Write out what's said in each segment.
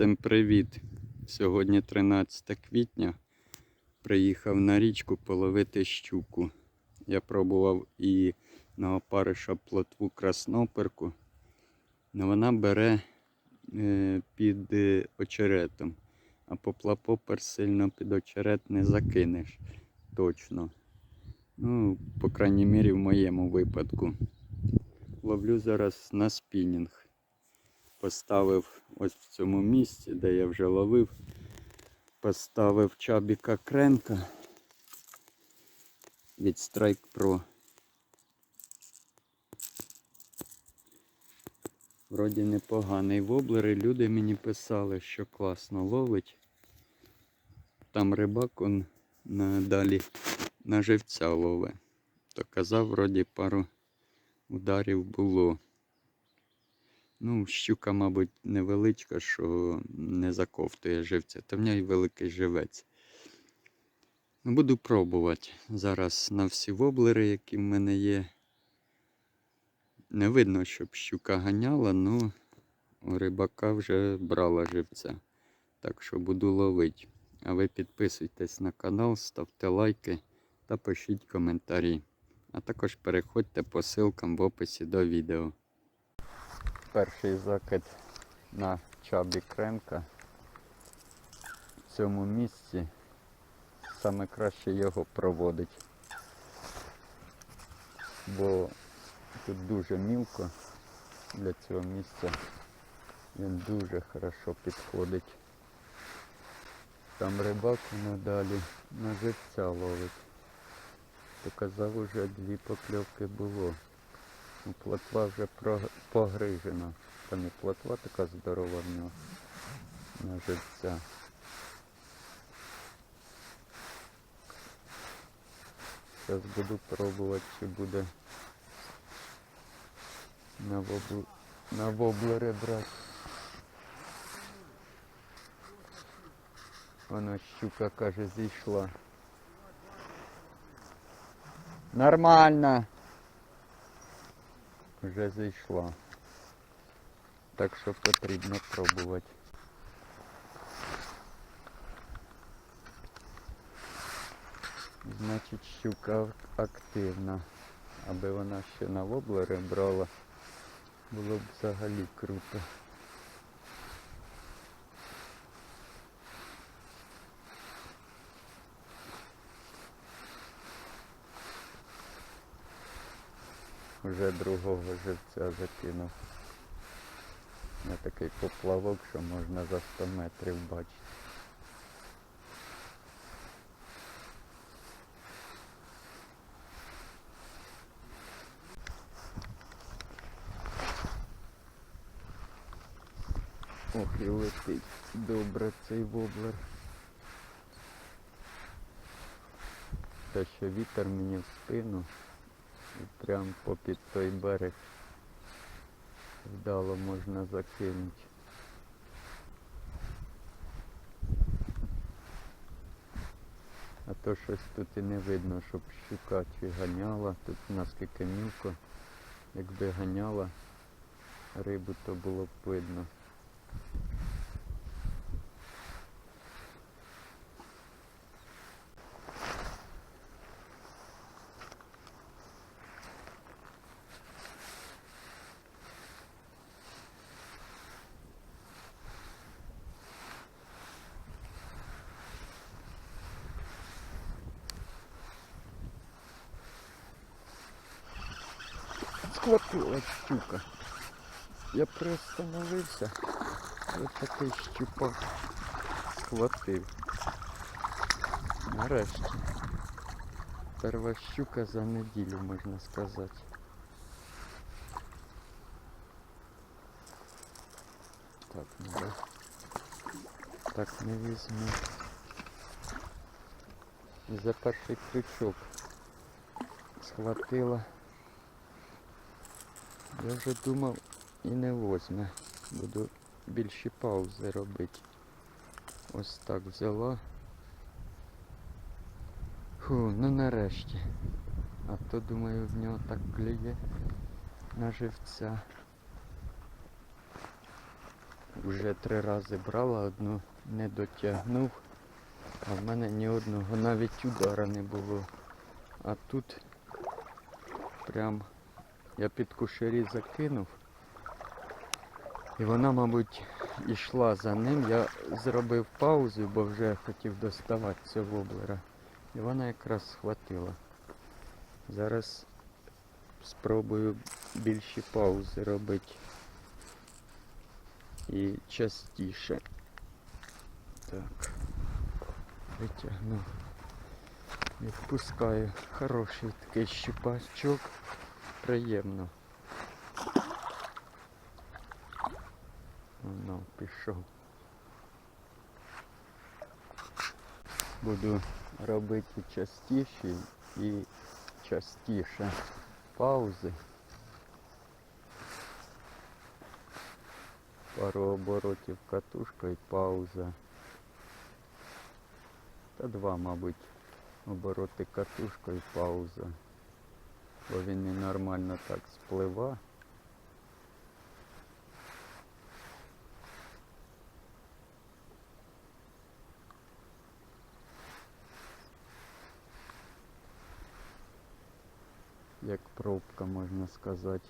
Всім привіт! Сьогодні 13 квітня. Приїхав на річку половити щуку. Я пробував і на опариша плотву красноперку, але вона бере е, під е, очеретом, а поплапопер сильно під очерет не закинеш точно. Ну, по крайній мірі, в моєму випадку. Ловлю зараз на спінінг поставив ось в цьому місці, де я вже ловив, поставив чабіка кренка від Strike Pro. Вроді непоганий воблер, і люди мені писали, що класно ловить. Там рибак он далі на живця ловить. То казав, вроді пару ударів було. Ну, щука, мабуть, невеличка, що не заковтує живця, та в ній великий живець. Ну, Буду пробувати. Зараз на всі воблери, які в мене є. Не видно, щоб щука ганяла, ну у рибака вже брала живця. Так що буду ловити. А ви підписуйтесь на канал, ставте лайки та пишіть коментарі. А також переходьте по ссылкам в описі до відео. Перший закид на чабі кренка в цьому місці. Саме краще його проводить. Бо тут дуже мілко для цього місця. Він дуже хорошо підходить. Там рибак надалі на живця ловить. Показав уже дві покльовки було. Ну, Плотва вже погрижена. Та не плотва така здорова в нього на живця. Зараз буду пробувати, чи буде на, вобл... на воблери брати. Вона щука каже зійшла. Нормально. Вже зійшла. Так що потрібно пробувати. Значить щука активна. Аби вона ще на воблери брала, було б взагалі круто. Вже другого живця закинув. На такий поплавок, що можна за 100 метрів бачити. Ох, і летить добре цей воблер. Те, що вітер мені в спину і прям попід той берег вдало можна закинути. А то щось тут і не видно, щоб щука чи ганяла. Тут наскільки мілко. Якби ганяла рибу, то було б видно. Схватила щука. Я приостановився. Ось такий щупак схватив. Нарешті. Перша щука за неділю, можна сказати. Так, ну так не візьму. І за перший крючок схватила. Я вже думав і не возьме. Буду більші паузи робити. Ось так взяла. Фу, ну нарешті. А то думаю в нього так клює на живця. Вже три рази брала, одну не дотягнув, а в мене ні одного навіть удара не було. А тут прям я під кушері закинув. І вона, мабуть, йшла за ним. Я зробив паузу, бо вже хотів доставати цього воблера. І вона якраз схватила. Зараз спробую більші паузи робити. І частіше. Так. Витягну. І впускаю. Хороший такий щупачок. Приємно. Ну, пішов. Буду робити частіше і частіше паузи. Пару оборотів катушкою, пауза. Та два, мабуть, обороти катушкою, пауза. Бо він ненормально так сплива. Як пробка, можна сказати.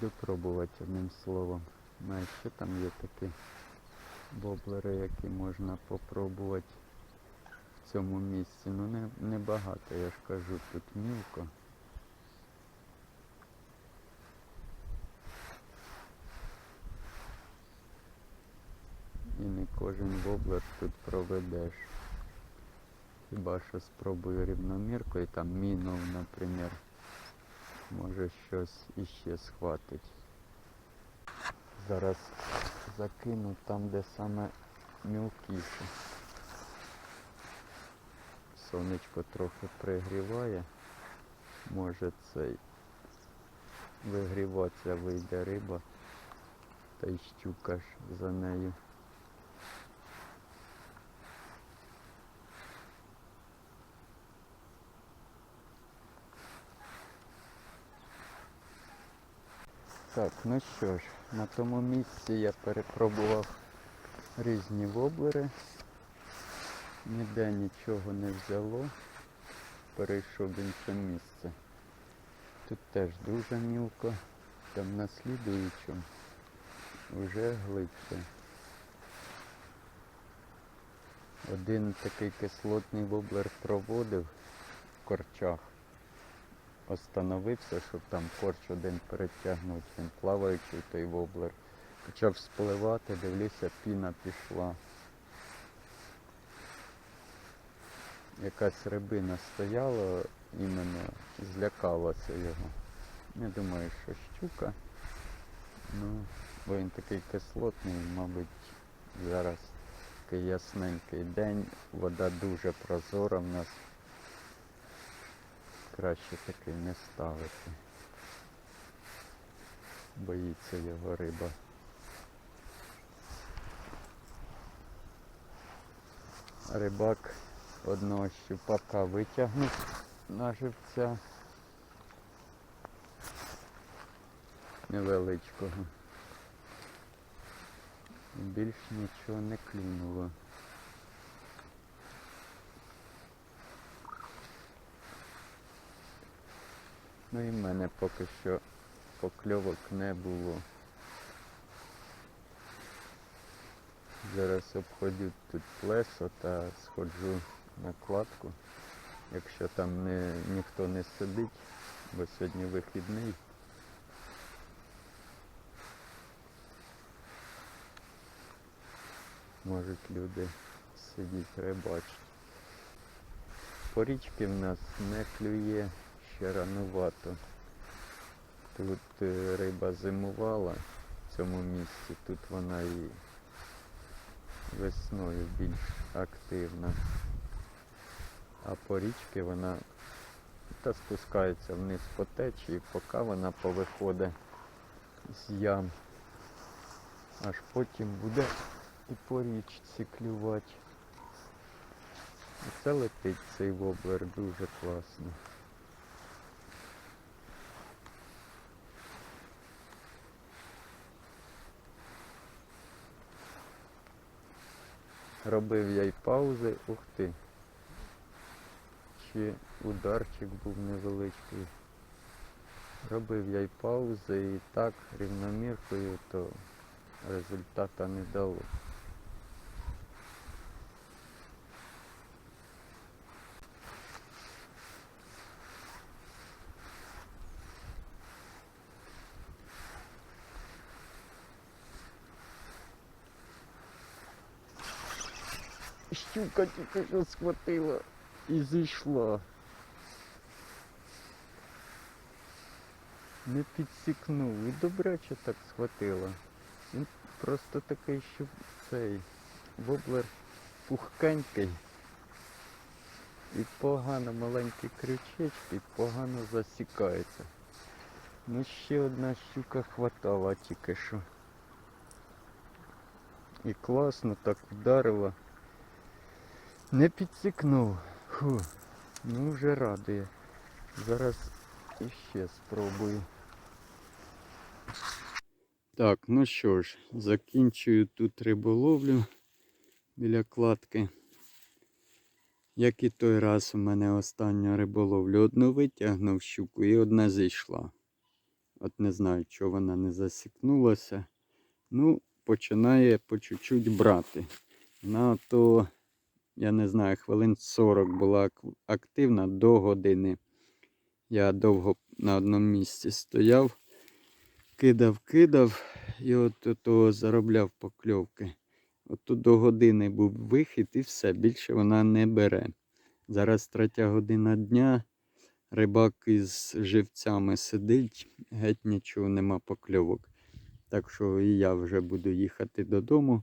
Буду пробувати одним словом. Знаю, що там є такі боблери, які можна попробувати в цьому місці. Ну не, не багато, я ж кажу, тут мілко. І не кожен воблер тут проведеш. Хіба що спробую рівноміркою, там мінов, наприклад, може щось іще схватить. Зараз закину там, де саме мілкіше. Сонечко трохи пригріває. Може цей вигріватися вийде риба, та й щука ж за нею. Так, ну що ж, на тому місці я перепробував різні воблери. Ніде нічого не взяло. Перейшов в інше місце. Тут теж дуже мілко, там на слідуючому вже глибше. Один такий кислотний воблер проводив в корчах остановився, щоб там корч один перетягнути, він плаваючий той воблер. Почав спливати, дивлюся, піна пішла. Якась рибина стояла, іменно злякалася його. Я думаю, що щука. Ну, бо він такий кислотний, мабуть, зараз такий ясненький день, вода дуже прозора в нас краще такий не ставити. Боїться його риба. Рибак одного щупака витягнув на живця невеличкого. Більш нічого не клюнуло. Ну і в мене поки що покльовок не було. Зараз обходю тут плесо та сходжу на кладку, якщо там не, ніхто не сидить, бо сьогодні вихідний. Можуть люди сидіти рибачити. По річки в нас не клює ще ранувато. Тут е, риба зимувала в цьому місці, тут вона і весною більш активна. А по річці вона та спускається вниз по течії, поки вона повиходить з ям. Аж потім буде і по річці клювати. Оце летить цей воблер дуже класно. Робив я й паузи, ух ти. Ще ударчик був невеличкий. Робив я й паузи і так рівноміркою, то результата не дало. Щука тільки що схватила і зійшла. Не підсікнув і добряче так схватила. Він просто такий, що цей воблер пухкенький. І погано маленькі крючечки, погано засікається. Ну ще одна щука хватала тільки що. І класно так вдарила. Не підсікнув. Фу. Ну вже радує. Зараз іще спробую. Так, ну що ж, закінчую тут риболовлю біля кладки. Як і той раз у мене остання риболовля. Одну витягнув щуку і одна зійшла. От не знаю, чого вона не засікнулася. Ну, починає по чуть-чуть брати. На то, я не знаю, хвилин 40 була активна до години. Я довго на одному місці стояв, кидав, кидав і от того заробляв покльовки. От тут до години був вихід і все, більше вона не бере. Зараз третя година дня. Рибак із живцями сидить, геть нічого нема покльовок. Так що і я вже буду їхати додому.